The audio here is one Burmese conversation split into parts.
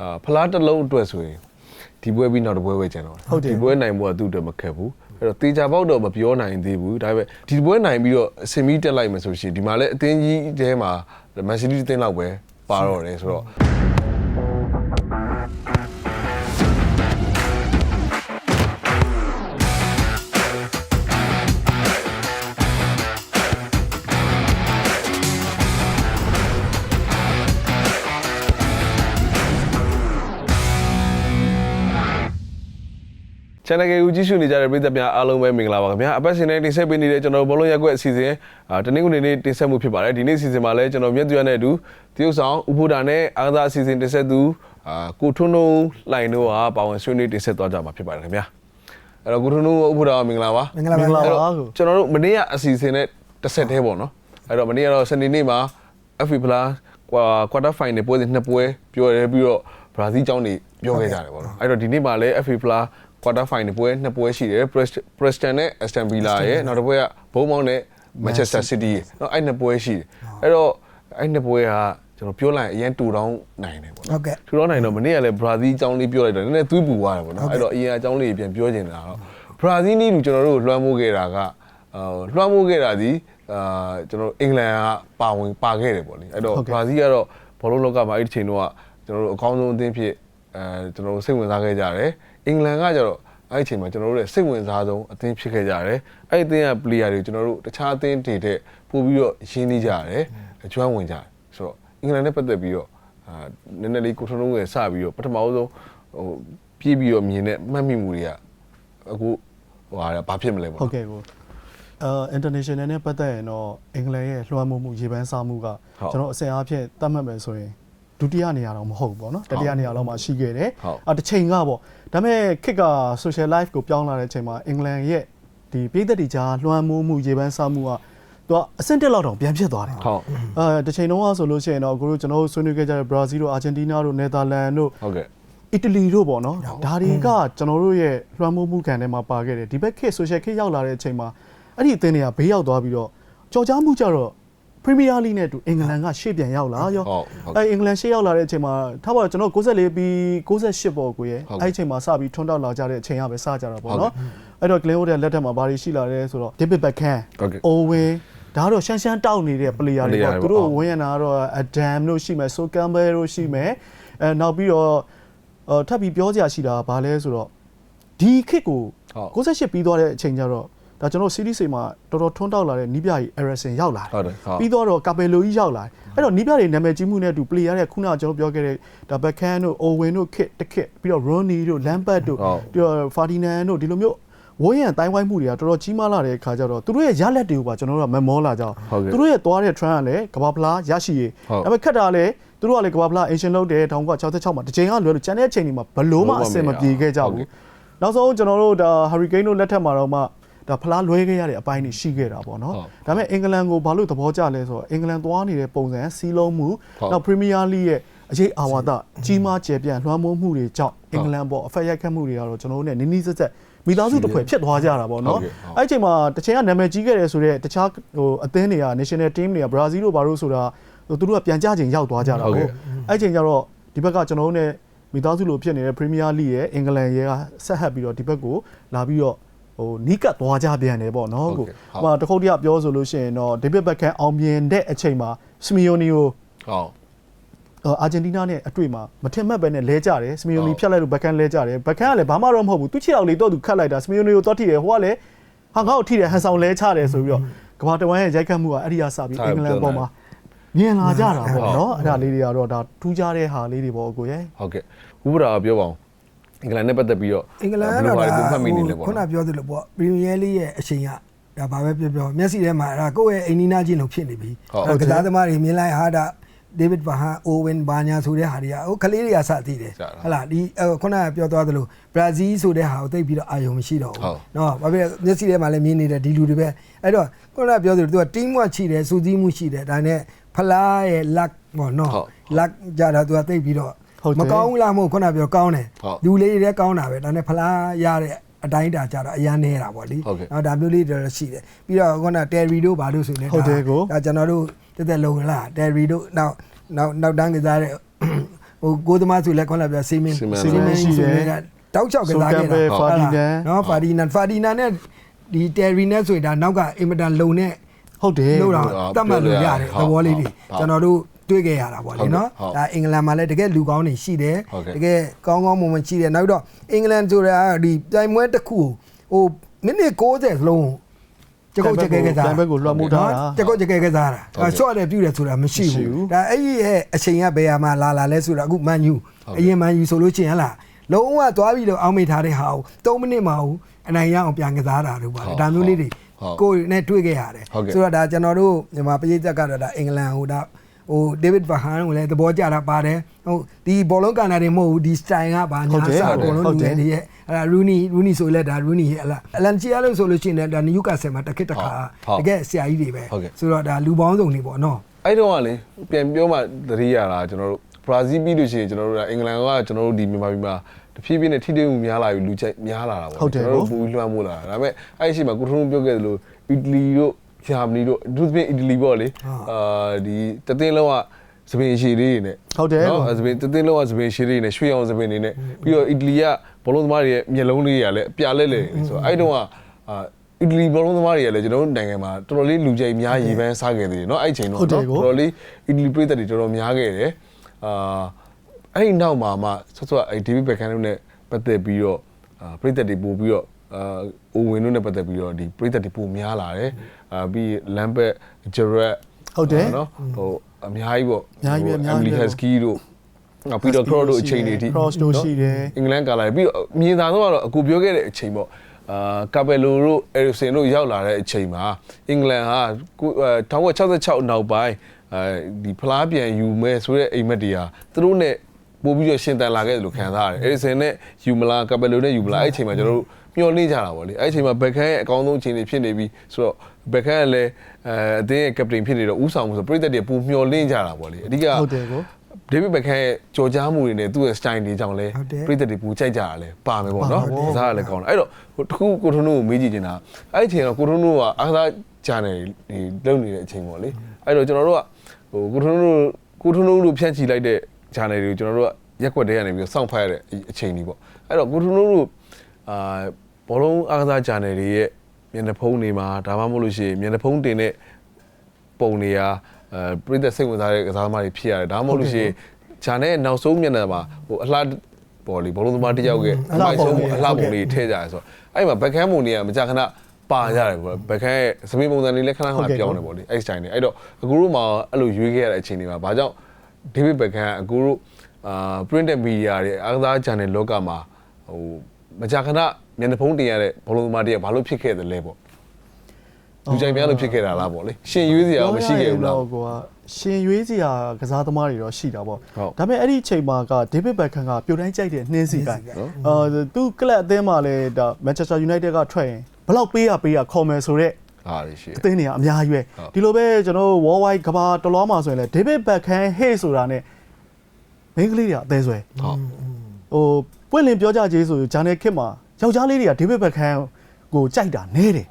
အာဖလားတစ်လုံးအတွက်ဆိုရင်ဒီပွဲပြီးနောက်တစ်ပွဲပဲကျန်တော့တယ်ဟုတ်တယ်ဒီပွဲနိုင်ဖို့ကသူ့အတွက်မခက်ဘူးအဲ့တော့တေချာပေါက်တော့မပြောနိုင်သေးဘူးဒါပေမဲ့ဒီပွဲနိုင်ပြီးတော့အစင်မီတက်လိုက်မယ်ဆိုရှင်ဒီမှာလည်းအသင်းကြီးတဲမှာမန်စီးတီးအသင်းလောက်ပဲပါတော့တယ်ဆိုတော့ channel ကိုကြည့်ရှုနေကြတဲ့ပရိသတ်များအားလုံးပဲမင်္ဂလာပါခင်ဗျာအပတ်စဉ်နဲ့တင်ဆက်ပေးနေတဲ့ကျွန်တော်ဘောလုံးရက်ကွက်အစီအစဉ်အာတနင်္ဂနွေနေ့တင်ဆက်မှုဖြစ်ပါတယ်ဒီနေ့အစီအစဉ်မှာလည်းကျွန်တော်မြတ်သူရနဲ့အတူတရုတ်ဆောင်ဥဖိုးတာနဲ့အားကစားအစီအစဉ်တင်ဆက်သူအာကိုထွန်းထွန်းလိုင်တို့ကပါဝင်ဆွေးနွေးတင်ဆက်သွားကြမှာဖြစ်ပါတယ်ခင်ဗျာအဲ့တော့ကိုထွန်းထွန်းဥဖိုးတာကမင်္ဂလာပါမင်္ဂလာပါမင်္ဂလာပါအဲ့တော့ကျွန်တော်တို့မနေ့ကအစီအစဉ်နဲ့တစ်ဆက်တည်းပေါ့နော်အဲ့တော့မနေ့ကတော့စနေနေ့မှာ FA Plus ကွာ quarter final ပွဲစဉ်နှစ်ပွဲပြောရဲပြီးတော့ဘရာဇီးကျောင်းနေပြောခဲ့ကြတယ်ပေါ့နော်အဲ့တော့ဒီနေ့မှာလည်း FA Plus quarter final ပွဲနှစ်ပွဲရှိတယ် Prest- Preston နဲ့ Aston Villa ရဲ့နောက်တစ်ပွဲကဘုံမောင်းနဲ့ Manchester City ရဲ့เนาะအဲ့နှစ်ပွဲရှိတယ်အဲ့တော့အဲ့နှစ်ပွဲကကျွန်တော်ပြောလိုက်ရင်အရင်တူတောင်းနိုင်တယ်ပေါ့နော် ဟုတ်ကဲ့ ထူတော့နိုင်တော့မနေ့ကလည်းဘရာဇီးအကြောင်းလေးပြောလိုက်တော့နည်းနည်းသွေးပူသွားတယ်ပေါ့နော်အဲ့တော့အရင်အကြောင်းလေးပြန်ပြောချင်တာတော့ဘရာဇီးနီးလူကျွန်တော်တို့လွှမ်းမိုးခဲ့တာကအာလွှမ်းမိုးခဲ့တာဒီအာကျွန်တော်တို့အင်္ဂလန်ကပါဝင်ပါခဲ့တယ်ပေါ့လေအဲ့တော့ဘရာဇီးကတော့ဘောလုံးလောကမှာအဲ့ဒီချိန်တော့ကကျွန်တော်တို့အကောင်းဆုံးအသင်းဖြစ်အဲကျွန်တော်တို့စိတ်ဝင်စားခဲ့ကြတယ် အင်္ဂလန်ကကျတော့အဲ့ဒီချိန်မှာကျွန်တော်တို့ရဲ့စိတ်ဝင်စားဆုံးအသင်းဖြစ်ခဲ့ကြတယ်အဲ့ဒီအသင်းက player တွေကျွန်တော်တို့တခြားအသင်းတွေတဲ့ပို့ပြီးတော့ရင်းနှီးကြတယ်အကျွမ်းဝင်ကြတယ်ဆိုတော့အင်္ဂလန်နဲ့ပတ်သက်ပြီးတော့အာနည်းနည်းလေးကိုထုံးလုံးငယ်စပြီးတော့ပထမဆုံးဟိုပြေးပြီးတော့မြင်တဲ့မှတ်မိမှုတွေကအခုဟိုဟာဘာဖြစ်မလဲပေါ့ဟုတ်ကဲ့ကိုအာ international နဲ့ပတ်သက်ရင်တော့အင်္ဂလန်ရဲ့လွှမ်းမိုးမှုရေပန်းစားမှုကဟုတ်ကျွန်တော်အစင်အားဖြင့်တတ်မှတ်မယ်ဆိုရင် ဒုတိယနေရာတော့မဟုတ်ဘူးပေါ့နော်တတိယနေရာလောက်မှရှိခဲ့တယ်ဟုတ်အာတစ်ချိန်ကပေါ့ဒါပေမဲ့ခစ်က social life ကိုပြောင်းလာတဲ့အချိန်မှာအင်္ဂလန်ရဲ့ဒီပြည်သက်တွေကြားလွှမ်းမိုးမှုရေပန်းစားမှုကသူကအဆင့်တက်လောက်တောင်ပြန်ဖြစ်သွားတယ်ဟုတ်အဲတစ်ချိန်တုန်းကဆိုလို့ရှိရင်တော့ကိုတို့ကျွန်တော်တို့ဆွေးနွေးခဲ့ကြတဲ့ဘရာဇီးတို့အာဂျင်တီးနားတို့နယ်သာလန်တို့ဟုတ်ကဲ့အီတလီတို့ပေါ့နော်ဒါတွေကကျွန်တော်တို့ရဲ့လွှမ်းမိုးမှုခံထဲမှာပါခဲ့တယ်ဒီဘက်ခေတ်ဆိုရှယ်ခေတ်ရောက်လာတဲ့အချိန်မှာအဲ့ဒီအသင်းတွေကဘေးရောက်သွားပြီးတော့ကြော်ကြားမှုကြတော့ ပရီးမီးယားလိနဲ့အတူအင်္ဂလန်ကရှေ့ပြန်ရောက်လာရောဟုတ်ဟုတ်အဲ့အင်္ဂလန်ရှေ့ရောက်လာတဲ့အချိန်မှာထားပါတော့ကျွန်တော်94ပြီး68ပေါ့ကိုရဲ့ဟုတ်ကဲ့အဲ့ဒီအချိန်မှာစပြီးထွန်းတောက်လာကြတဲ့အချိန်ကပဲစကြတာပေါ့ဟုတ်ကဲ့နော်အဲ့တော့ Glenn Wood ရဲ့လက်ထက်မှာဘာတွေရှိလာလဲဆိုတော့ David Beckham ဟုတ်ကဲ့ Owen ဒါကတော့ရှမ်းရှမ်းတောက်နေတဲ့ player တွေ player ပေါ့တွေပေါ့သူတို့ဟုတ်ဝင်ရတာကတော့ Adam တို့ရှိမယ် So Campbell တို့ရှိမယ်အဲနောက်ပြီးတော့အော်ထပ်ပြီးပြောကြရရှိတာကဘာလဲဆိုတော့ဒီခစ်ကိုဟုတ်68ပြီးသွားတဲ့အချိန်ကျတော့ ဒါကျွန်တော် series တွေမှာတော်တော်ထွန်းတောက်လာတဲ့နီးပြကြီး Eriksen ရောက်လာတယ်ဟုတ်တယ်ဟုတ်ပြီးတော့တော့ကာပယ်လိုကြီးရောက်လာတယ်အဲ့တော့နီးပြတွေနာမည်ကြီးမှုနဲ့အတူ player တဲ့ခုနကကျွန်တော်ပြောခဲ့တဲ့ဒါဘက်ခန်တို့ Owen တို့ Kit တ Kit ပြီးတော့ Rooney တို့ Lampard တို့ဟုတ်ပြီးတော့ Ferdinand တို့ဒီလိုမျိုးဝိုးရန်တိုင်းဝိုင်းမှုတွေကတော်တော်ကြီးမားလာတဲ့အခါကျတော့သူတို့ရဲ့ရလက်တွေကိုပါကျွန်တော်တို့ကမမောလာကြအောင်ဟုတ်ကဲ့သူတို့ရဲ့သွားတဲ့ trend ကလည်းကဘာဖလားရရှိရေးဟုတ်ဒါပေမဲ့ခက်တာလည်းသူတို့ကလည်းကဘာဖလား ancient လုပ်တယ်1966မှာတစ်ချိန်ကလွယ်လို့ကျန်တဲ့အချိန်တွေမှာဘလို့မှအဆင်မပြေခဲ့ကြဟုတ်ကဲ့ဘူးနောက်ဆုံးကျွန်တော်တို့ဒါ Hurricane တို့လက်ထက်မှာတော့မှ ဒါဖလားလွဲခဲ့ရတဲ့အပိုင်းတွေရှိခဲ့တာပေါ့နော်ဟုတ်ဒါပေမဲ့အင်္ဂလန်ကိုဘာလို့သဘောကျလဲဆိုတော့အင်္ဂလန်သွားနေတဲ့ပုံစံစီးလုံးမှုဟုတ်နောက် Premier League ရဲ့အရေးအာဝါဒကြီးမားကျယ်ပြန့်လွှမ်းမိုးမှုတွေကြောင့်အင်္ဂလန်ပေါ်အဖက်ရိုက်ခတ်မှုတွေကတော့ကျွန်တော်တို့ ਨੇ နီးနီးစက်စက်မိသားစုတစ်ဖွဲ့ဖြစ်သွားကြတာပေါ့နော်ဟုတ်ကဲ့ဟုတ်အဲ့ဒီအချိန်မှာတစ်ချိန်ကနာမည်ကြီးခဲ့တယ်ဆိုတော့တခြားဟိုအသင်းတွေက national team တွေက Brazil တို့ဘာလို့ဆိုတာသူတို့ကပြန်ကြချိန်ရောက်သွားကြတာဟုတ်ပေါ့ကဲ့အဲ့ဒီအချိန်ကျတော့ဒီဘက်ကကျွန်တော်တို့ ਨੇ မိသားစုလိုဖြစ်နေတဲ့ Premier League ရဲ့အင်္ဂလန်ရဲ့ကဆက်ဟပ်ပြီးတော့ဒီဘက်ကိုလာပြီးတော့ ဟိုနီးကပ်သွားကြပြန်တယ်ပေါ့နော်ဟုတ်ကိုကဲ့ဟိုမှာတစ်ခုတည်းကပြောဆိုလို့ရှိရင်တော့ David Beckham အောင်မြင်တဲ့အချိန်မှာ Simeone ကိုဟုတ်အာအာဂျင်တီးနားနဲ့အတွေ့မှာမထင်မှတ်ပဲနဲ့လဲကြတယ်စမီယိုနီဟုတ်ဖြတ်လိုက်လို့ဘက်ကန်လဲကြတယ်ဘက်ကန်ကလည်းဘာမှတော့မဟုတ်ဘူးသူချစ်အောင်လေးတော့သူခတ်လိုက်တာစမီယိုနီကိုတော့ထိတယ်ဟိုကလည်းဟာငါ့ကိုထိတယ်ဟန်ဆောင်လဲချတယ်ဆိုပြီးတော့ကမ္ဘာတဝန်းရဲ့ရိုက်ခတ်မှုကအဲ့ဒီအစပြီးဟုတ်အင်္ဂလန်ပေါ်မှာမြင်လာကြတာပေါ့ဟုတ်နော်အဲ့ဒါလေးတွေကတော့ဒါထူးခြားတဲ့ဟာလေးတွေပေါ့ကိုရဲ့ဟုတ်ကဲ့ဥပဒါကပြောပါအောင် အင်္ဂလန်နဲ့ပတ်သက်ပြီးတော့အင်္ဂလန်ဘယ်ကလိုတော့ပါဒါလဲသူမှတ်မိနေလဲပေါ့ခုနနော်ပြောသလိုပေါ့ပရီးမီးယားလိရဲ့အချိန်ကဒါဘာပဲပြောပြောမျက်စိထဲမှာအဲ့ဒါကိုယ့်ရဲ့အိမ်နီးနားချင်းလို့ဖြစ်နေပြီဟုတ်အဲ့ကစားသမားတွေမြင်လိုက်ဟာဒါဒေးဗစ်ဘာဟန်အိုဝင်ဘာညာဆိုတဲ့ဟာတွေကဟိုကလေးတွေကစသိတယ်စတာဟတ်လားဒီအဲ့ခုနကပြောသွားသလိုဘရာဇီးဆိုတဲ့ဟာကိုသိပ်ပြီးတော့အာရုံမရှိတော့ဟုတ်ဘူးနော်ဘာဖြစ်လဲမျက်စိထဲမှာလည်းမြင်နေတဲ့ဒီလူတွေပဲအဲ့တော့ခုနကပြောသလိုသူက team work ရှိတယ်စူးစီးမှုရှိတယ်ဒါနဲ့ဖလားရဲ့ luck ပေါ့နော်ဟုတ် luck ကြတာသူကသိပ်ပြီးတော့ဟုတ်တယ် မကောင်းဘူးလားမဟုတ်ခုနကပြောကောင်းတယ်ဟုတ်လူလေးတွေလည်းကောင်းတာပဲဒါနဲ့ဖလားရတဲ့အတိုင်းတာကြတော့အရန်နေတာပေါ့လေဟုတ်ကဲ့နော်ဒါမျိုးလေးတွေတော့ရှိတယ်ပြီးတော့ခုနတယ်ရီတို့ဘာလို့ဆိုနေဟုတ်တယ်ကိုဒါကျွန်တော်တို့တက်တက်လုံးလားတယ်ရီတို့နောက်နောက်နောက်တန်းကစားတဲ့ဟိုကိုသမားဆိုလည်းခေါင်းလာပြစီမင်းစီမင်းစီမင်းရှိတယ်တောက်ချောက်ကစားခဲ့ဆိုကမ်ဘယ်တာဖာဒီနန်နော်ဖာဒီနန်ဖာဒီနန်နဲ့ဒီတယ်ရီနဲ့ဆိုရင်ဒါနောက်ကအင်မတန်လုံနဲ့ဟုတ်တယ်လို့တော့တတ်မှတ်လို့ရတယ်သဘောလေးတွေဟုတ်ကျွန်တော်တို့ တွေ့ခဲ့ရတာပေါ့လေနော်ဟုတ်ဒါအင်္ဂလန်မှာလည်းတကယ်လူကောင်းတွေရှိတယ်ဟုတ်ကဲ့တကယ်ကောင်းကောင်းမွန်မွန်ရှိတယ်နောက်တော့အင်္ဂလန်ဆိုတာဒီပြိုင်ပွဲတစ်ခုကိုဟိုမိနစ်60စလုံးကြကုတ်ကြကဲကစားတန်ဘက်ကိုလွှမ်းမိုးထားတာကြကုတ်ကြကဲကစားတာအဲရှော့တယ်ပြူတယ်ဆိုတာမရှိမရှိဘူးဘူးဒါအဲ့ဒီရဲ့အချိန်ကဘယ်ဟာမှလာလာလဲဆိုတာအခုမန်ယူဟုတ်ကဲ့အရင်မန်ယူဆိုလို့ချင်းဟလားလုံးဝသွားပြီးတော့အောင်းမိထားတဲ့ဟာကို3မိနစ်မှအောင်အနိုင်ရအောင်ပြန်ကစားတာတို့ပါလေဒါမျိုးလေးတွေဟုတ်ကိုယ်နဲ့တွေ့ခဲ့ရတယ်ဟုတ်ကဲ့ဆိုတော့ဒါကျွန်တော်တို့မြန်မာပြည်သက်ကတော့ဒါအင်္ဂလန်ဟိုဒါ ဟိုဒေးဗစ်ဘဟန်ကိုလည်းသဘောကျတာပါတယ်ဟိုဒီဘောလုံးကန်တာတွေမဟုတ်ဘူးဒီစတိုင်ကဘာဟုတ်ညာတယ်စာဟုတ်တယ်ဘောလုံးဟုတ်လူတယ်ငယ်တွေရဲ့အဲ့ဒါရူနီရူနီဆိုလဲဒါရူနီရဲ့အလားအလန်ချီယာလို့ဆိုလို့ရှိရင်လည်းဒါနယူကာဆယ်မှာတစ်ခစ်တစ်ခါဟုတ်တကယ်ဆရာကြီးတွေပဲဟုတ်ကဲ့ဆိုတော့ဒါလူပေါင်းစုံတွေပေါ့နော်အဲ့တော့ကလေပြန်ပြောမှသတိရတာကျွန်တော်တို့ဘရာဇီးပြီးလို့ရှိရင်ကျွန်တော်တို့ကအင်္ဂလန်ကကျွန်တော်တို့ဒီမြန်မာပြည်မှာတဖြည်းဖြည်းနဲ့ထိတွေ့မှုများလာပြီလူချိုက်များလာတာပေါ့ဟုတ်တယ်ကျွန်တော်တို့ပူပြီးလွှမ်းမိုးလာတာဒါပေမဲ့အဲ့ဒီအချိန်မှာကိုထုံးပြောခဲ့သလိုအီတလီတို့ ဂျာမနီတို့အထူးသဖြင့်အီတလီပေါ့လေအာဒီတသိန်းလုံးကစပင်ရှည်လေးတွေနဲ့ ဟုတ်တယ် နော်စပင်တသိန်းလုံးကစပင်ရှည်လေးတွေနဲ့ရွှေအောင်စပင်တွေနဲ့ပြီးတော့အီတလီကဘောလုံးသမားတွေရဲ့မျက်လုံးလေးတွေကလည်းအပြာလဲလဲဆိုတော့အဲ့တုန်းကအာအီတလီဘောလုံးသမားတွေကလည်းကျွန်တော်တို့နိုင်ငံမှာတော်တော်လေးလူကြိုက်များရေပန်းစားခဲ့သေးတယ်เนาะအဲ့ချိန်တော့ ဟုတ်တယ် နော် ကို တော်တော်လေးအီတလီပြည်သက်တွေတော်တော်များခဲ့တယ်အာအဲ့ဒီနောက်မှာမှဆော့ဆော့အဲ့ဒေးဗစ်ဘက်ခန်တို့နဲ့ပတ်သက်ပြီးတော့အာပြည်သက်တွေပို့ပြီးတော့ အာအိုဝင်တို့နဲ့ပတ်သက်ပြီးတော့ဒီပြည်သက်တွေပိုများလာတယ်အာပြီးလမ်ဘက်ဂျရက်ဟုတ်တယ်နော်ဟိုအများကြီးပေါ့အများကြီးပဲအများကြီးပဲအမီလီဟက်စကီတို့နောက်ပြီးတော့ cross တို့အချိန်တွေအထိ cross တို့ရှိတယ်အင်္ဂလန်ကလာပြီးတော့မြင်သာတော့ကတော့အခုပြောခဲ့တဲ့အချိန်ပေါ့အာကာဘယ်လိုတို့အဲရီဆင်တို့ရောက်လာတဲ့အချိန်မှာအင်္ဂလန်ဟာကိုအဲ1966နောက်ပိုင်းအဲဒီဖလားပြန်ယူမဲ့ဆိုတဲ့အိမ်မက်တွေဟာသူတို့ ਨੇ ပို့ပြီးတော့ရှင်တန်လာခဲ့တယ်လို့ခံစားရတယ်အဲရီဆင်နဲ့ယူမလားကာဘယ်လိုနဲ့ယူမလားအဲ့အချိန်မှာကျွန်တော်တို့ မျှော်လင့်ကြတာပေါ့လေအဲ့အချိန်မှာဘက်ခန်ရဲ့အကောင်းဆုံးအခြေအနေဖြစ်နေပြီဆိုတော့ဘက်ခန်ကလည်းအဲအသင်းရဲ့ကပတိန်ဖြစ်နေတော့ဦးဆောင်မှုဆိုပြည်သက်တွေပိုမျှော်လင့်ကြတာပေါ့လေအဓိကဟုတ်တယ်ကိုဒေးဗစ်ဘက်ခန်ရဲ့ကြော်ကြားမှုတွေနဲ့သူ့ရဲ့ style တွေကြောင့်လဲဟုတ်တယ်ပြည်သက်တွေပူကြိုက်ကြတာလဲပါမယ်ပေါ့နော်ပါမယ်ကစားရလဲကောင်းတယ်အဲ့တော့ဟိုတခုကိုထုံးတို့ကိုမေးကြည့်နေတာအဲ့ဒီအချိန်တော့ကိုထုံးတို့ကအားကစား channel တွေလုပ်နေတဲ့အချိန်ပေါ့လေအဲ့တော့ကျွန်တော်တို့ကဟိုကိုထုံးတို့ကိုထုံးတို့ဖြန့်ချီလိုက်တဲ့ channel တွေကိုကျွန်တော်တို့ကရက်ွက်တဲကနေပြီးတော့စောင့်ဖတ်ရတဲ့အချိန်ကြီးပေါ့အဲ့တော့ကိုထုံးတို့ အာဘောလုံးအားကစား channel တွေရဲ့မျက်နှာဖုံးတွေမှာဒါမှမဟုတ်လို့ရှိရင်မျက်နှာဖုံးတင်တဲ့ပုံတွေကအဲပြည်သက်စိတ်ဝင်စားတဲ့ကစားသမားတွေဖြစ်ရတယ်ဒါမှမဟုတ်လို့ရှိရင်ဂျာနဲ့နောက်ဆုံးမျက်နှာမှာဟိုအလှပေါ်လီဘောလုံးသမားတစ်ယောက်ရဲ့အမိုက်ဆုံးအလှပုံလေးထည့်ကြရဆိုတော့အဲ့မှာဘက်ခန်းပုံတွေကမကြခဏပါကြတယ်ပေါ့ဘက်ခန်းရဲ့စပင်းပုံစံလေးလည်းခဏခဏပြောင်းနေပေါ့လေအဲ့စတိုင်းနေအဲ့တော့အကူတို့မှာအဲ့လိုရွေးခဲ့ရတဲ့အချိန်တွေမှာဘာကြောင့်ဒေးဗစ်ဘက်ခန်းအကူတို့အာ printed media တွေအားကစား channel လောကမှာဟို မကြခဏမျက်နှာဖုံးတင်ရတဲ့ဘောလုံးသမားတွေကဘာလို့ဖြစ်ခဲ့တယ်လဲပေါ့လူကြိုင်များလို့ဖြစ်ခဲ့တာလားပေါ့လေရှင်ရွေးစရာရောမရှိခဲ့ဘူးလားတော့ကိုကရှင်ရွေးစရာကစားသမားတွေတော့ရှိတာပေါ့ဟုတ်ဒါပေမဲ့အဲ့ဒီအချိန်မှာကဒေးဗစ်ဘက်ခန်ကပြုတ်တိုင်းကြိုက်တဲ့နှင်းစီကိုင်းအာသူကလပ်အသင်းမှာလည်းဒါမန်ချက်စတာယူနိုက်တက်ကထွက်ရင်ဘယ်လောက်ပေးရပေးရခေါ်မယ်ဆိုတော့ဟာရရှိအသင်းတွေကအများကြီးပဲဟုတ်ဒီလိုပဲကျွန်တော်တို့ worldwide ကဘာတလောမှာဆိုရင်လည်းဒေးဗစ်ဘက်ခန်ဟေ့ဆိုတာနဲ့မိန်းကလေးတွေကအသေးဆွဲဟုတ်ဟို ပွင့်လင်းပြောကြကြေးဆိုဂျာနယ်ခစ်မှာယောက်ျားလေးတွေကဒေးဗစ်ဘက်ခန်ကိုကြိုက်တာနဲတယ်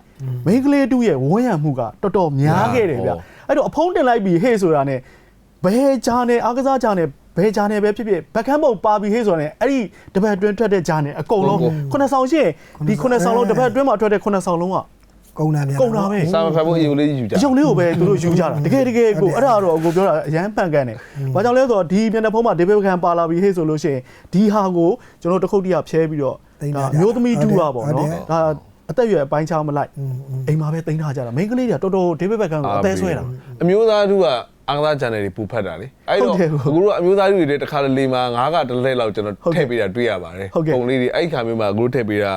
မိန်းကလေးတူရဲ့ဝန်းရံမှုကတော်တော်များခဲ့တယ်ဗျဟုတ်အဲ့တော့အဖုံးတင်လိုက်ပြီးဟေ့ဆိုတာနဲ့ဘယ်ဂျာနယ်အားကစားဂျာနယ်ဘယ်ဂျာနယ်ပဲဖြစ်ဖြစ်ဘက်ခန်းပုံပါပြီးဟေ့ဆိုတာနဲ့အဲ့ဒီတပတ်အတွင်းထွက်တဲ့ဂျာနယ်အကုန်လုံးဟုတ်ခုနှစ်ဆောင်ရှိရင်ဒီခုနှစ်ဆောင်လုံးတပတ်အတွင်းမှာထွက်တဲ့ခုနှစ်ဆောင်လုံးက ကုံတာများကုန်တာပဲစာမဖတ်ဖို့အယူလေးယူကြအယုံလေးကိုပဲသူတို့ယူကြတာတကယ်တကယ်ကိုအဲ့ဒါတော့အကိုပြောတာအရန်ပန်ကန်တယ်။ဘာကြောင့်လဲဆိုတော့ဒီမျက်နှာဖုံးမှာဒေးဗစ်ဘက်ခန်ပါလာပြီးဟေ့ဆိုလို့ရှိရင်ဒီဟာကိုကျွန်တော်တစ်ခုတည်းကဖျဲပြီးတော့ဒါအမျိုးသမီးတူတာပေါ့နော်။ဒါအသက်အရွယ်အပိုင်းခြားမလိုက်အိမ်မှာပဲတင်ထားကြတာမိန်းကလေးတွေကတော်တော်ဒေးဗစ်ဘက်ခန်ကိုအသေးဆွဲတာအမျိုးသားတို့က အားကစား channel တွေပူဖတ်တာလေအဲ့တော့ဟုတ်တယ်ဟုတ်အခုတို့ကအမျိုးသားတွေတွေတခါတလေမှာငါးကတစ်လက်လောက်ကျွန်တော်ဟုတ်ကဲ့ထည့်ပေးတာတွေ့ရပါတယ်ဟုတ်ကဲ့ပုံလေးတွေအဲ့ဒီခါမျိုးမှာအခုတို့ထည့်ပေးတာ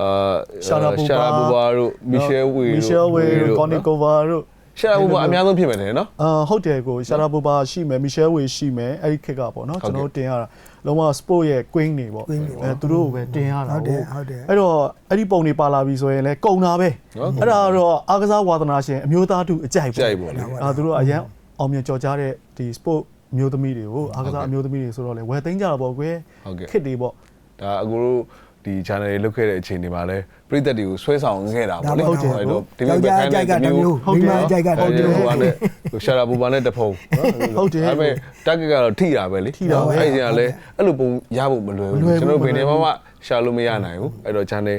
အာရှာရာဘူဘာရှာရာဘူဘာတို့မီရှယ်ဝေမီရှယ်ဝေကော်နီကိုဗာတို့ရှာရာဘူဘာအများဆုံးဖြစ်မယ်တယ်နော်အာဟုတ်တယ်ကိုရှာရာဘူဘာရှိမယ်မီရှယ်ဝေရှိမယ်အဲ့ဒီခက်ကပေါ့နော်ဟုတ်ကျွန်ကဲ့တော်တို့တင်ရတာလုံးဝ sport ရဲ့ queen တွေပေါ့ Queen တွေပေါ့အဲသူတို့ကိုပဲတင်ရတာဟုတ်တယ်ဟုတ်တယ်အဲ့တော့အဲ့ဒီပုံတွေပါလာပြီဆိုရင်လည်းကုံတာပဲဟုတ်ကဲ့အဲ့ဒါတော့အားကစားဝါသနာရှင်အမျိုးသားတို့အကြိုက်ကြိုက်ပေါ့လေအာသူတို့ကအရန် အောင်မြင်ကြော်ကြားတဲ့ဒီ sport အမျိုးသမီးတွေကိုအားကစားအမျိုးသမီးတွေဆိုတော့လေဝယ်သိမ်းကြတာပေါ့ကွယ်ဟုတ်ကဲ့ခစ်တွေပေါ့ဒါအခုတို့ဒီဒီ channel တွေလုတ်ခဲ့တဲ့အချိန်တွေမှာလည်းပြည်သက်တွေကိုဆွဲဆောင်ခဲ့တာပေါ့လေဟုတ်တယ်အဲ့တော့ဒီယောလိုက်ျားပဲအကြိုက်ကတစ်မျိုးဟုတ်တယ်မိန်းမအကြိုက်ကတစ်ဟုတ်တယ်မျိုးဟိုကလည်းရှာလာပူပါနဲ့တဖုံဟုတ်တယ်ဒါပေမဲ့တက်ကကတော့ထိတာပဲလေထိတာပဲအဲ့ဒီကလည်းအဲ့လိုပုံရဖို့မလွယ်မလွယ်ဘူးဘူးကျွန်တော်ဘယ်နေမလွယ်ဘူးမှာမှရှာလို့မရနိုင်ဘူးအဲ့တော့ channel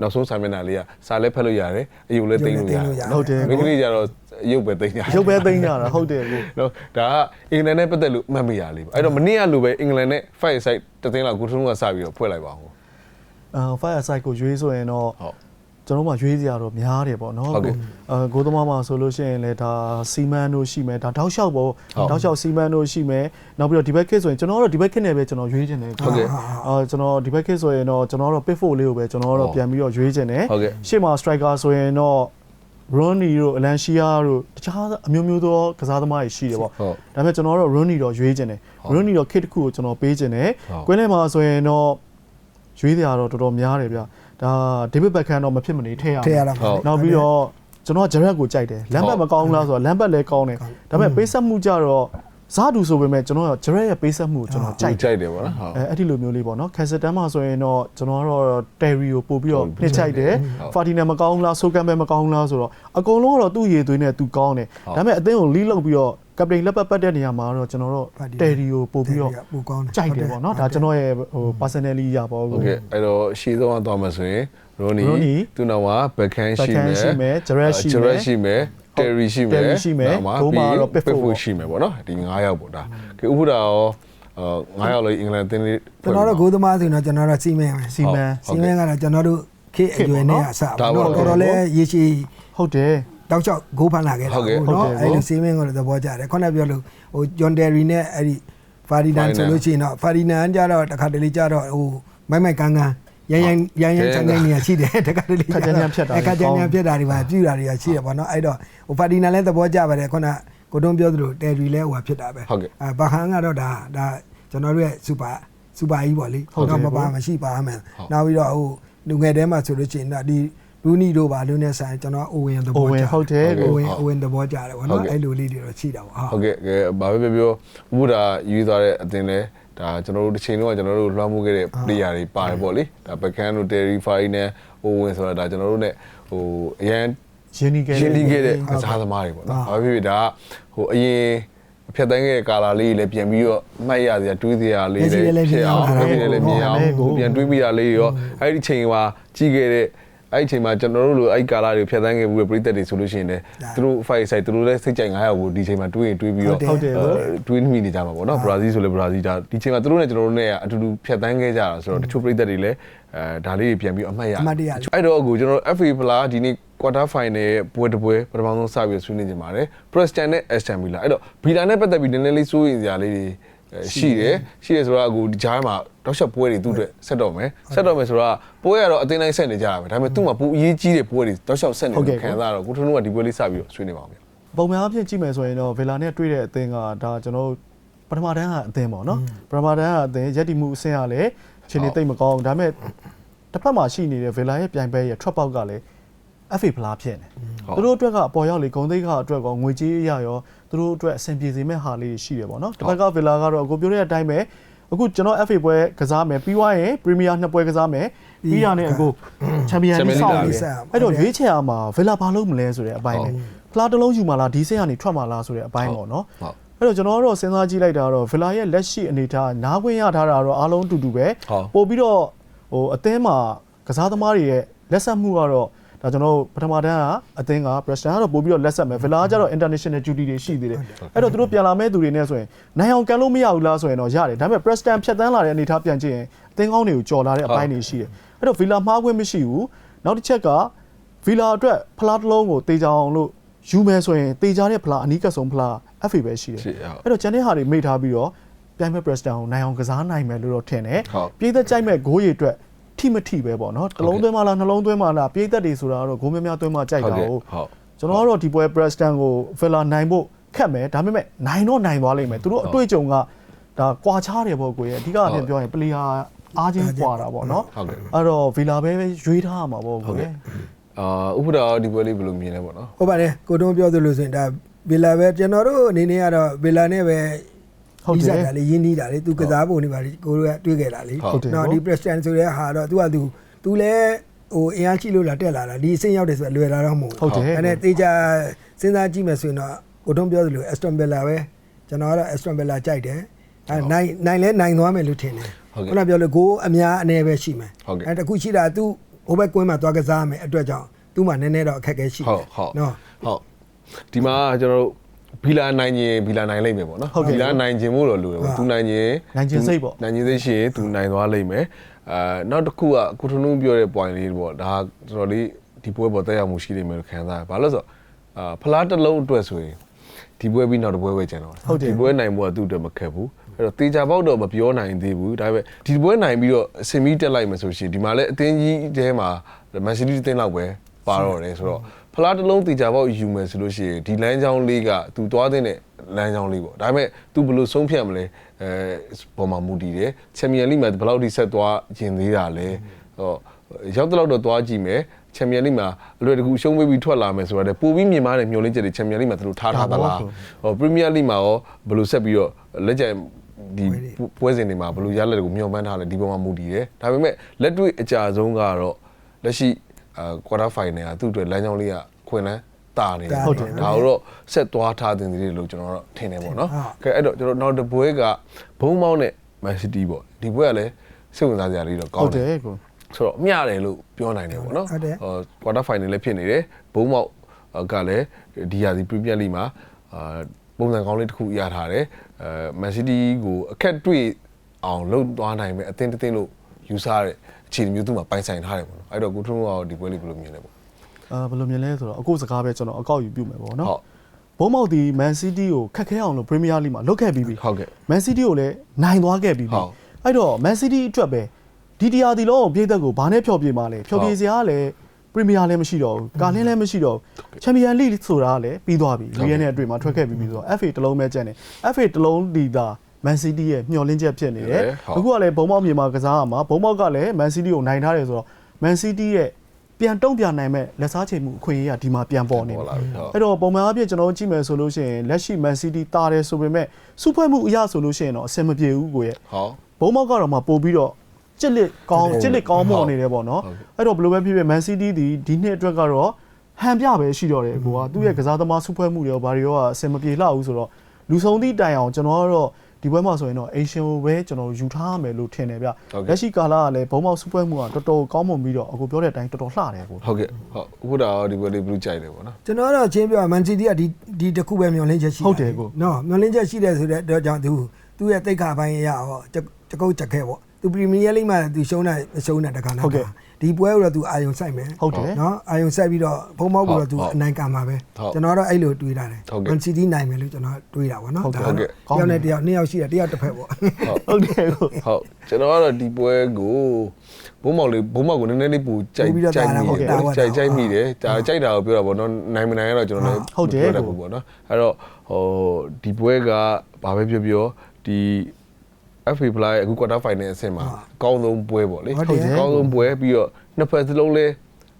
နောက်ဆုံးစာမျက်နှာလေးကစာလည်းဖတ်လို့ရတယ်အယုတ်လည်းသိမ်းလို့ရတယ်ဟုတ်တယ်မိန်းကလေးကျတော့ ရုပ်ပဲသိမ်းကြတယ်ရုပ်ပဲသိမ်းကြတာဟုတ်တယ်ကိုနော်ဒါကအင်္ဂလန်နဲ့ပတ်သက်လို့မှတ်မိရလေးပါအဲ့တော့မနေ့ကလိုပဲအင်္ဂလန်နဲ့ five side တသိန်းလောက်ကိုထုံးကစပြီးတော့ဖွဲ့လိုက်ပါဦးအာ fire site ကိုရွေးဆိုရင်တော့ဟုတ်ကျွန်တော်မှရွေးစရာတော့များတယ်ပေါ့နော်ဟုတ်ကဲ့အာကိုသမားမှာဆိုလို့ရှိရင်လည်းဒါစီမန်တို့ရှိမယ်ဒါတောက်လျှောက်ပေါ့ဟုတ်တောက်လျှောက်စီမန်တို့ရှိမယ်နောက်ပြီးတော့ဒီဘက်ခစ်ဆိုရင်ကျွန်တော်တို့ဒီဘက်ခစ်နဲ့ပဲကျွန်တော်ရွေးချင်တယ်ဟုတ်ကဲ့အာကျွန်တော်ဒီဘက်ခစ်ဆိုရင်တော့ကျွန်တော်တို့ pit 4လေးကိုပဲကျွန်တော်တို့ပြန်ပြီးတော့ရွေးချင်တယ်ဟုတ်ကဲ့ရှေ့မှာ striker ဆိုရင်တော့ Ronnie တို့ Alancia တို့တခြားအမျိုးမျိုးသောကစားသမားတွေရှိတယ်ပေါ့ဟုတ်ဒါပေမဲ့ကျွန်တော်တို့ Ronnie တော့ရွေးချင်တယ် Ronnie တော့ kit တစ်ခုကိုကျွန်တော်ပေးချင်တယ်ဟုတ်ကွင်းထဲမှာဆိုရင်တော့ရွေးတရားတော့တော်တော်များတယ်ဗျဒါ David Beckham တော့မဖြစ်မနေထည့်ရမယ်ထည့်ရတာဟုတ်နောက်ပြီးတော့ကျွန်တော်ကဂျရက်ကိုကြိုက်တယ်လမ်းဘက်မကောင်းဘူးလားဆိုတော့လမ်းဘက်လည်းကောင်းတယ်ဒါပေမဲ့ပေးဆက်မှုကြတော့ ဇာတူဆိုပေမဲ့ကျွန်တော်ကဂျရက်ရဲ့ပေးဆက်မှုကိုကျွန်တော်ကြိုက်တယ် ကြိုက်တယ်ပေါ့နော်ဟုတ် အဲအဲ့ဒီလိုမျိုးလေးပေါ့နော်ကန်စတန်မှာဆိုရင်တော့ကျွန်တော်ကတော့တယ်ရီကိုပို့ပြီးတော့နှစ်ချိုက်တယ် ဟုတ် ဖာတီနယ်မကောင်းဘူးလားဆိုကန်ဘဲမကောင်းဘူးလားဆိုတော့အကုန်လုံးကတော့သူ့ရည်သွေးနဲ့သူကောင်းတယ် ဟုတ် ဒါပေမဲ့အသင်းကိုလီးလုပ်ပြီးတော့ကပတိန်လက်ပတ်ပတ်တဲ့နေရာမှာတော့ကျွန်တော်တို့တယ်ရီကိုပို့ပြီးတော့ ပူကောင်းတယ် ကြိုက်တယ်ပေါ့နော်ဒါကျွန်တော်ရဲ့ဟို personally ရပါ โอ ဘူး เคအဲ့တော့ရှေ့ဆုံးကသွားမှာဆိုရင်ရိုနီ Rooney သူနောက်မှာဘက်ခန်ရှိမယ် Beckham ရှိမယ် Gerrard ရှိမယ် ဂျရက်ရှိမယ် တယ်ရီရှိမယ် Terry ရှိမယ်နောက်ဂိုးမှာတော့ပြီး Pickford ရှိမယ်ပေါ့နော်ဒီ9ယောက်ပေါ့ဒါကဲဥပဒါရောအာ9ယောက်လို့အင်္ဂလန်အသင်းလေးကျွန်တော်တို့ဂိုးသမားဆိုရင်တော့ကျွန်တော်တို့စီမင်းမယ်စီမန်စီမင်းကတော့ကျွန်တော်တို့ခေတ်အရွယ်နဲ့အစဒါပေါ့တော့တော်တော်လေးရေရှည်ဟုတ်တယ်တောက်လျှောက်ဂိုးဖန်လာခဲ့တာဟုတ်ကဲ့ပေါ့နော်ဟုတ်ကဲ့အဲ့လိုစီမင်းကိုလည်းသဘောကျတယ်ခုနပြောလို့ဟိုဂျွန်တယ်ရီနဲ့အဲ့ဒီဖာရီနန် Ferdinand ဆိုလို့ရှိရင်တော့ဖာရီနန်ကြတော့တခါတလေကြတော့ဟိုမိုက်မိုက်ကန်ကန် ရန်ရန်ရန်ရန်ချန်ချန်နေရရှိတယ်တခါတလေခက်ကြမ်းကြမ်းဖြတ်တာတွေခက်ကြမ်းကြမ်းဖြတ်တာတွေပါပြူတာတွေကရှိတယ်ပေါ့နော်အဲ့တော့ဟိုဖာရီနန်လည်းသဘောကျပါတယ်ခုနကိုတုံးပြောသလိုတယ်ရီလည်းဟိုဖြစ်တာပဲဟုတ်ကဲ့အဲဘာခန်ကတော့ဒါဒါကျွန်တော်တို့ရဲ့စူပါစူပါကြီးပေါ့လေဟုတ်တယ်တော့မပါမရှိပါမှန်နောက်ပြီးတော့ဟိုလူငယ်တဲမှာဆိုလို့ရှိရင်တော့ဒီလူနီတို့ပါလူနဲ့ဆိုင်ကျွန်တော်အိုဝင်သဘောအိုဝင်ကျဟုတ်တယ်အိုကိုဝင်အိုဝင်သဘောကျတယ်ဗောဟုတ်နော်ကဲ့အဲ့လိုလေးတွေတော့ရှိတာဗောဟာဟုတ်ကဲ့ကဲဘာပဲပြောပြောဥပဒါယူသွားတဲ့အသင်းလဲ ဒါကျွန်တော်တို့တစ်ချိန်လုံးကကျွန်တော်တို့လွှမ်းမိုးခဲ့တဲ့ player တွေပါတယ်ပေါ့လေဒါဘက်ခန်တို့တယ်ရီဖိုင်နဲ့ဟိုဝင်ဆိုတာဒါကျွန်တော်တို့ ਨੇ ဟိုအရန်ရင်းနှီးခဲ့ရှင်းလင်းခဲ့တဲ့ဟုတ်ကစားသမားတွေပေါ့နော်ဟုတ်။ဘာဖြစ်ဖြစ်ဒါကဟိုအရင်ဖြတ်တန်းခဲ့တဲ့ကာလာလေးတွေလည်းပြန်ပြီးတော့မှတ်ရစရာတွေးစရာလေးတွေဖြစ်အောင်မျဖြက်စ်စိလည်းလည်းမြင်အောင်ဟုတ်တယ်ပြန်တွေးမိတာလေးတွေရောအဲ့ဒီချိန်မှာကြီးခဲ့တဲ့ အဲ့ဒီချိန်မှာကျွန်တော်တို့လိုအဲ့ဒီကာလာတွေဖြတ်တန်းခဲ့ဘူးပြည်သက်တွေဆိုလို့ရှိရင်လည်းသူတို့ fight side သူတို့လည်းစိတ်ကြိုက်900ကိုဒီချိန်မှာတွေးရင်တွေးပြီးတော့ဟုတ်တယ်ဟုတ်တွေးမိနေကြမှာပေါ့နော်ဘရာဇီးဆိုလည်းဘရာဇီးဒါဒီချိန်မှာသူတို့နဲ့ကျွန်တော်တို့နဲ့အတူတူဖြတ်တန်းခဲ့ကြတာဆိုတော့တချို့ပြည်သက်တွေလည်းအဲဒါလေးတွေပြန်ပြီးအမှတ်ရအမှတ်တရအဲ့တော့အခုကျွန်တော်တို့ FA ဖလားဒီနေ့ quarter final ရဲ့ပွဲတစ်ပွဲပထမဆုံးစပြီးဆွေးနွေးနေကြပါတယ် Preston နဲ့ Aston Villa အဲ့တော့ Villa နဲ့ပတ်သက်ပြီးနည်းနည်းလေးစိုးရိမ်စရာလေးတွေအဲ ရှိတယ်ရှိတယ်ဆိုတော့အခုဒီကြားမှာတောက်ချက်ပွဲတွေသူ့အတွက်ဆက်တော့မယ်ဆက်တော့မယ်ဆိုတော့ပွဲကတော့အတင်းတိုင်းဆက်နေကြတာပဲဒါပေမဲ့သူ့မှာပိုအရေးကြီးတဲ့ပွဲတွေတောက်ချက်ဆက်နေတယ်ခံစားတော့ကိုထွန်းတို့ကဒီပွဲလေးစပြီးတော့ဆွေးနွေးပါအောင်ဗျပုံမှန်အဖြစ်ကြည့်မယ်ဆိုရင်တော့ဗီလာနဲ့တွေ့တဲ့အသင်းကဒါကျွန်တော်တို့ပထမတန်းကအသင်းပေါ့နော်ပထမတန်းကအသင်းရက်တီမှုအဆင့်ကလည်းခြေနေသိမ့်မကောင်းဒါပေမဲ့တစ်ဖက်မှာရှိနေတဲ့ဗီလာရဲ့ပြိုင်ပွဲရဲ့ trap out ကလည်း FA ဖလားဖြစ်နေသူတို့အတွက်ကအပေါ်ရောက်လေဂုံသိက္ခာအတွက်ကောငွေကြေးအရရော သူတို့အတွက်အဆင်ပြေစေမဲ့ဟာလေးရှိတယ်ပေါ့နော်တစ်ဖက်ကဗီလာကတော့အခုပြောတဲ့အတိုင်းပဲအခုကျွန်တော် FA ပွဲကစားမယ်ပြီးသွားရင် Premier နှစ်ပွဲကစားမယ်ပြီးရနဲ့အခု Champions Champions League League စောင့်နေလာပြီအဲ့တော့ရွေးချယ်ရမှာဗီလာဘာလုပ်မလဲဆိုတဲ့အပိုင်းနဲ့ဖလားတစ်လုံးယူမှာလားဒီစိတ်ကနေထွက်မှာလားဆိုတဲ့အပိုင်းပေါ့နော်ဟုတ်အဲ့တော့ကျွန်တော်တို့စဉ်းစားကြည့်လိုက်တာတော့ဗီလာရဲ့လက်ရှိအနေအထားနားခွင့်ရထားတာတော့အားလုံးအတူတူပဲဟုတ်ပို့ပြီးတော့ဟိုအသင်းမှာကစားသမားတွေရဲ့လက်ဆက်မှုကတော့ ဒါကျွန်တော်တို့ပထမတန်းကအသင်းက Preston ကတော့ပို့ပြီးတော့လက်ဆက်မယ်ဗီလာကကျတော့ international duty တွေရှိသေးတယ်အဲ့တော့သူတို့ပြန်လာမဲ့သူတွေနဲ့ဆိုရင်နိုင်အောင်ကန်လို့မရဘူးလားဆိုရင်တော့ရတယ်ဒါပေမဲ့ Preston ဖြတ်တန်းလာတဲ့အနေအထားပြန်ကြည့်ရင်အသင်းကောင်းတွေကိုကြော်လာတဲ့အပိုင်းတွေရှိတယ်အဲ့တော့ဗီလာမှားခွင့်မရှိဘူးနောက်တစ်ချက်ကဗီလာအတွက်ဖလားတစ်လုံးကိုတေချာအောင်လို့ယူမယ်ဆိုရင်တေချာတဲ့ဖလားအနီးကပ်ဆုံးဖလား FA ပဲရှိတယ်ရှိဟုတ်အဲ့တော့ကျန်တဲ့ဟာတွေမိထားပြီးတော့ပြိုင်မဲ့ Preston ကိုနိုင်အောင်ကစားနိုင်မယ်လို့တော့ထင်တယ်ဟုတ်ပြည်သက်ကြိုက်မဲ့ဂိုးရီအတွက် ထိမထိပဲပေါ့နော်တစ်လုံးသွင်းမလားနှလုံးသွင်းမလားပြည်သက်တွေဆိုတာကတော့ဂိုးများများသွင်းမှကြိုက်ဟုတ်တာကဲ့ကိုဟုတ်ကျွန်တော်ကတော့ဒီပွဲ Preston ကို Villa နိုင်ဖို့ခက်မယ်ဒါပေမဲ့နိုင်တော့နိုင်သွားလိမ့်မယ်သူတို့အတွေ့အကြုံကဒါကွာခြားတယ်ပေါ့ကိုရဲ့အဓိကအဖြစ်ပြောရင် player အားချင်းကွာတာပေါ့နော်ဟုတ်ကဲ့အဲ့တော့ Villa ပဲရွေးထားရမှာပေါ့ဟုတ်ကိုကဲ့ရဲ့အာဥပဒါဒီပွဲလေးဘယ်လိုမြင်လဲပေါ့နော်ဟုတ်ပါတယ်ကိုတုံးပြောသလိုဆိုရင်ဒါဗီလာပဲကျွန်တော်တို့အနေနဲ့ကတော့ဗီလာနဲ့ပဲ ဟုတ်တယ်တာလေရင်းနှီးတာလေသူကစားပုံတွေပါလေကိုတို့ကတွေးခဲ့တာလေဟုတ်တယ်နော်ဒီ president ဆိုတဲ့ဟာတော့သူကသူသူလည်းဟိုအင်အားရှိလို့လာတက်လာတာဒီအဆင့်ရောက်တယ်ဆိုတော့လွယ်တာတော့မဟုတ်ဟုတ်တယ်အဲ့ဒါတေချာစဉ်းစားကြည့်မယ်ဆိုရင်တော့ကိုထုံးပြောသလို Aston Villa ပဲကျွန်တော်ကတော့ Aston Villa ကြိုက်တယ်အဲနိုင်နိုင်လဲနိုင်သွားမယ်လို့ထင်တယ်ဟုတ်ကဲ့ခုနပြောလို့ကိုအများအနေပဲရှိမယ်ဟုတ်ကဲ့အဲတခုရှိတာသူဟိုဘက်ကွင်းမှာသွားကစားမယ်အတွက်ကြောင့်သူ့မှာနည်းနည်းတော့အခက်အခဲရှိဟုတယ်တ်ဟုတ်နော်ဟုတ်ဒီမှာကျွန်တော်တို့ ဘီလာနိုင်ရင်ဘီလာနိုင်လိမ့်မယ်ပေါ့နော်ဟုတ်ကဲ့ဘီလာနိုင်ခြင်းမို့လို့လိုတယ်ပေါ့သူနိုင်ရင်နိုင်ခြင်းစိတ်ပေါ့နိုင်ခြင်းစိတ်ရှိရင်သူနိုင်သွားလိမ့်မယ်အာနောက်တစ်ခုကကိုထွန်းဦးပြောတဲ့ point လေးပေါ့ဒါကတော်တော်လေးဒီပွဲပေါ်တက်ရောက်မှုရှိနေမယ်လို့ခံစားရဘာလို့လဲဆိုတော့အာဖလားတစ်လုံးအတွက်ဆိုရင်ဒီပွဲပြီးနောက်တစ်ပွဲပဲကျန်တော့ဟုတ်တယ်ဒီပွဲနိုင်ဖို့ကသူ့အတွက်မခက်ဘူးအဲ့တော့တေချာပေါက်တော့မပြောနိုင်သေးဘူးဒါပေမဲ့ဒီပွဲနိုင်ပြီးတော့အစင်မီတက်လိုက်မယ်ဆိုရှင်ဒီမှာလည်းအသင်းကြီးတဲမှာမန်စီးတီးအသင်းလောက်ပဲပါတော့တယ်ဆိုတော့ဖ လားတစ်လုံးတေချာပေါက်ယူမယ်ဆိုလို့ရှိရင်ဒီလမ်းကြောင်းလေးကသူသွားတဲ့လမ်းကြောင်းလေးပေါ့ဒါပေမဲ့ तू ဘယ်လိုဆုံးဖြတ်မလဲအဲပေါ်မှာမူတည်တယ်ချန်ပီယံလိမှာဘယ်လောက်ထိဆက်သွားကျင်သေးတာလဲဟောရောက်တော့တော့သွားကြည့်မယ်ချန်ပီယံလိမှာအလွယ်တကူရှုံးပေးပြီးထွက်လာမယ်ဆိုတော့ပိုပြီးမြင်မာတဲ့မျှော်လင့်ချက်တွေချန်ပီယံလိမှာသူတို့ထားထားသလားဟောပရီးမီးယားလိမှာရောဘယ်လိုဆက်ပြီးတော့လက်ကျန်ဒီပွဲစဉ်တွေမှာဘယ်လိုရလက်ကိုမျှော်မှန်းထားလဲဒီပေါ်မှာမူတည်တယ်ဒါပေမဲ့လက်တွေ့အကြဆုံးကတော့လက်ရှိ အာကွာတာဖိုင်နယ်ကသူ့အတွက်လမ်းကြောင်းလေးကခွင်လန်းတာနေတယ်ဟုတ်တယ်ဒါတော့ဆက်သွားထားတင်သေးတယ်လို့ကျွန်တော်တော့ထင်တယ်ပေါ့နော်ဟုတ်ကဲအဲ့တော့ကျွန်တော်နောက်တစ်ပွဲကဘုံမောင်းနဲ့မန်စီးတီးပေါ့ဒီပွဲကလည်းစိတ်ဝင်စားစရာလေးတော့ကောဟုင်းတ်တတယ်ယ်ကိုဆိုတော့မျှတယ်လို့ပြောနိုင်တယ်ပေါ့နော်ဟုတ်တယ်ဟိုကွာတာဖိုင်နယ်လည်းဖြစ်နေတယ်ဘုံမောင်းကလည်းဒီဟာဒီပရီးမီးယားလိမှာအာပုံစံကောင်းလေးတစ်ခုရထားတယ်အဲမန်စီးတီးကိုအခက်တွေ့အောင်လုပ်သွားနိုင်မယ်အသင်းတစ်သင်းလို့ယူဆတဲ့ အခြေအနေမျိုးသူ့မှာပိုင်ဆိုင်ထားတယ်ပေါ့နော်အဲ့တော့ကိုထွန်းကဒီပွဲလေးဘယ်လိုမြင်လဲပေါ့အာဘယ်လိုမြင်လဲဆိုတော့အခုစကားပဲကျွန်တော်အကောက်ယူပြုမယ်ပေါ့နော်ဟုတ်ဘုံမောက်ဒီမန်စီးတီးကိုခက်ခဲအောင်လို့ပရီးမီးယားလိမှာလုတ်ခဲ့ပြီးပြီဟုတ်ကဲ့မန်စီးတီးကိုလည်းနိုင်သွားခဲ့ပြီးပြီဟုတ်အဲ့တော့မန်စီးတီးအတွက်ပဲဒီတရားဒီလုံးပြည်သက်ကိုဘာနဲ့ဖျော်ပြမှာလဲဖျော်ပြစရာကလည်းပရီးမီးယားလည်းမရှိတော့ဘူးကာလင်းလည်းမရှိတော့ဘူးချန်ပီယံလိဆိုတာကလည်းပြီးသွားပြီရီယယ်နဲ့အတွေ့မှာထွက်ခဲ့ပြီးပြီဆိုတော့ FA တစ်လုံးပဲကျန်တယ် FA တစ်လုံးဒီတာ မန်စီးတီးရဲ့မျှော်လင့်ချက်ဖြစ်နေတယ်ဟုတ်အခုကလည်းဘုံမောက်မြေမှာကစားရမှာဘုံမောက်ကလည်းမန်စီးတီးကိုနိုင်ထားတယ်ဆိုတော့မန်စီးတီးရဲ့ပြန်တုံ့ပြန်နိုင်မဲ့လက်စားချိန်မှုအခွင့်အရေးကဒီမှာပြန်ပေါ်နေပေါ်တယ်လာပြီဟုတ်အဲ့တော့ပုံမှန်အပြည့်ကျွန်တော်တို့ကြည့်မယ်ဆိုလို့ရှိရင်လက်ရှိ Man City တာတယ်ဆိုပေမဲ့စုဖွဲ့မှုအရဆိုလို့ရှိရင်တော့အဆင်မပြေဘူးကိုရဲ့ဟောဘုံမောက်ကတော့မှပို့ပြီးတော့ကြစ်လက်ကောင်းကြစ်လက်ကောင်းမော်နေတယ်ပေါ့နော်ဟုတ်ကဲ့အဲ့တော့ဘယ်လိုပဲဖြစ်ဖြစ် Man City ဒီဒီနှစ်အတွက်ကတော့ဟန်ပြပဲရှိတော့တယ်ကိုကသူ့ရဲ့ကစားသမားစုဖွဲ့မှုတွေရောဘာတွေရောအဆင်မပြေလှဘူးဆိုတော့လူဆုံးသည့်တိုင်အောင်ကျွန်တော်ကတော့ ဒီဘက်မှာဆိုရင်တော့ Asian ကိုပဲကျွန်တော်ယူထားရမယ်လို့ထင်တယ်ဗျဟုတ်ကဲ့လက်ရှိကာလကလည်းဘုံမောက်စုဖွဲ့မှုကတော်တော်ကောင်းမွန်ပြီးတော့အခုပြောတဲ့အတိုင်းတော်တော်လှတယ်ကိုဟုတ်ကဲ့ဟုတ်အခုဒါရောဒီပွဲလေးဘယ်လိုကြိုက်တယ်ပေါ့နော်ကျွန်တော်ကတော့ချင်းပြောမန်စီးတီးကဒီဒီတစ်ခုပဲမျောလင်းချက်ရှိဟုတ်တယ်ကိုနော်မျောလင်းချက်ရှိတယ်ဆိုတဲ့အတွက်ကြောင့်သူသူ့ရဲ့တိတ်ခါပိုင်းအရဟောတကုတ်ချက်ခဲပေါ့သူပရီမီယာလိမှာသူရှုံးတာရှုံးတာတခါနာဟုတ်ကဲ့ ဒီပွဲကိုတော့သူအာယုံဆိုင်မယ်ဟုတ်တယ်နော်အာယုံဆိုင်ပြီးတော့ဘုံမောက်ကိုတော့သူဟုတ်အနိုင်ကမှာပဲဟုတ်ကျွန်တော်တော့အဲ့လိုတွေးတာတယ်ဟုတ်ကဲ့မန်စီးတီးနိုင်မယ်လို့ကျွန်တော်တွေးတာပေါ့နော်ဟုတ်ကဲ့ဒါဟုတ်ကဲ့တယောက်နဲ့တယောက်နှစ်ယောက်ရှိတယ်တယောက်တစ်ဖက်ပေါ့ဟုတ်တယ်ကိုဟုတ်ကျွန်တော်ကတော့ဒီပွဲကိုဘုံမောက်လေးဘုံမောက်ကိုနည်းနည်းလေးပူကြိုက်ပိုပြီးတော့ကြိုက်တာမိဟုတ်တယ်တာပေါ့ဟုတ်ကြိုက်တာကြိုက်မိတယ်ဒါကြိုက်တာကိုပြောတာပေါ့နော်နိုင်မနိုင်ရတော့ကျွန်တော်လည်းဟုတ်တယ်ပြောတတ်ဘူးပေါ့နော်အဲ့တော့ဟိုဒီပွဲကဘာပဲပြောပြောဒီ FA Fly အခု quarter final အဆင့်မှာအကောင်းဆုံးပွဲပေါ့လေ ဟုတ်တယ် အကောင်းဆုံးပွဲပြီးတော့နှစ်ဖက်စလုံးလဲ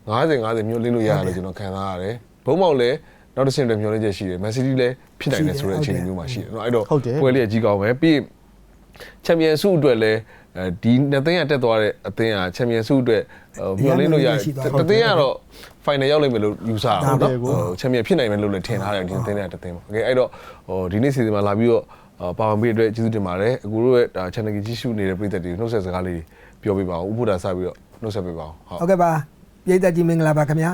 90 50မျိုးလင်းလို့ရတယ်လို့ကျွန်တော်ခံစားရတယ်ဘုံမောက်လည်းနောက်တစ်ဆင့်တည်းမျိုးလင်းချက်ရှိတယ် Man City လည်းဖြစ်နိုင်တယ်ဆိုတဲ့အခြေအနေမျိုးမှာရှိတယ်เนาะအဲ့တော့ ဟုတ်တယ် ပွဲလေးကကြီးကောင်းပဲပြီးရင် ချန်ပီယံဆုအတွက်လည်းအဲဒီနှစ်သိန်းကတက်သွားတဲ့အသင်းကချန်ပီယံဆုအတွက်ဟိုမျှော်လင့်လို့ရတယ် ရှိသွားတယ် တသိန်းကတော့ final ရောက်လိမ့်မယ်လို့ယူဆတာပေါ့ ဟုတ်တယ် နော် ကို ဟိုချန်ပီယံဖြစ်နိုင်မယ်လို့လည်းထင်ထားတယ်ဒီနှစ်သိန်းကတသိန်းပေါ့โอเคအဲ့တော့ဟိုဒီနေ့စီစဉ်မှာလာပြီးတော့အာ ပါဝင်ပေးတဲ့အတွက်ကျေးဇူးတင်ပါတယ်အခုတို့ရဲ့ဒါ channel ကြီးကြည့်ရှုနေတဲ့ပရိသတ်တွေနှုတ်ဆက်စကားလေးတွေပြောပြပါဦးဥပဒါစပြီးတော့နှုတ်ဆက်ပေးပါအောင်ဟုတ်ဟုတ်ကဲ့ပါပြည်သက်ကြီးမင်္ဂလာပါခင်ဗျာ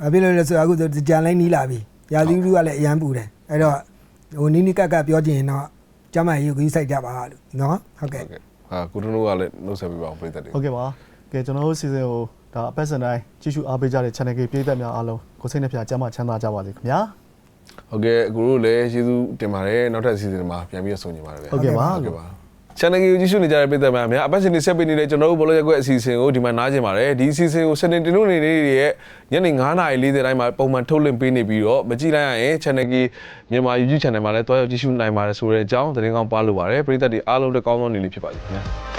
ဘာဖြစ်လို့လဲဆိုတော့အခုဆိုကြံလိုက်နီးလာပြီရာသီဥတုကလည်းအရန်ပူတယ်အဲ့တော့ဟိုနီးနီးကပ်ကပ်ပြောချင်ရင်တော့ကျမကြီးကိုကြီးစိုက်ကြပါလို့နော်ဟုတ်ကဲ့ဟုတ်ကဲ့ဟာကိုတို့တို့ကလည်းနှုတ်ဆက်ပေးပါအောင်ပရိသတ်တွေဟုတ်ကဲ့ပါကဲကျွန်တော်တို့စီစဉ်ကိုဒါအပတ်စဉ်တိုင်းကြည့်ရှုအားပေးကြတဲ့ channel ကြီးပြည်သက်များအားလုံးကိုစိတ်နှပြကျမ်းမချမ်းသာကြပါစေခင်ဗျာ ဟုတ်ကဲ့အခုတို့လည်းကျေးဇူးတင်ပါတယ်နောက်ထပ်စီစဉ်မှာပြန်ပြီးတော့ဆုံနေပါတယ်ဗျဟုတ်ကဲ့ပါ ဟုတ်ကဲ့ပါ channel ကိုကြည့်ရှုနေကြတဲ့ပြည်သက်များများအပတ်စဉ်တွေဆက်ပေးနေတဲ့ကျွန်တော်တို့ဘောလုံးရက်ကွက်အစီအစဉ်ကိုဒီမှာနားကျင်ပါတယ်ဒီအစီအစဉ်ကိုစနေတင်လို့နေနေရဲ့ညနေ9:40တိုင်းမှာပုံမှန်ထုတ်လွှင့်ပေးနေပြီးတော့မကြည့်လိုက်ရရင် channel ကြီးမြန်မာ YouTube channel မှာလည်းတွားရောက်ကြည့်ရှုနိုင်ပါတယ်ဆိုတဲ့အကြောင်းသတင်းကောင်းပါလို့ပါတယ်ပြည်သက်တွေအားလုံးလည်းကောင်းသောနေ့လေးဖြစ်ပါစေခင်ဗျာ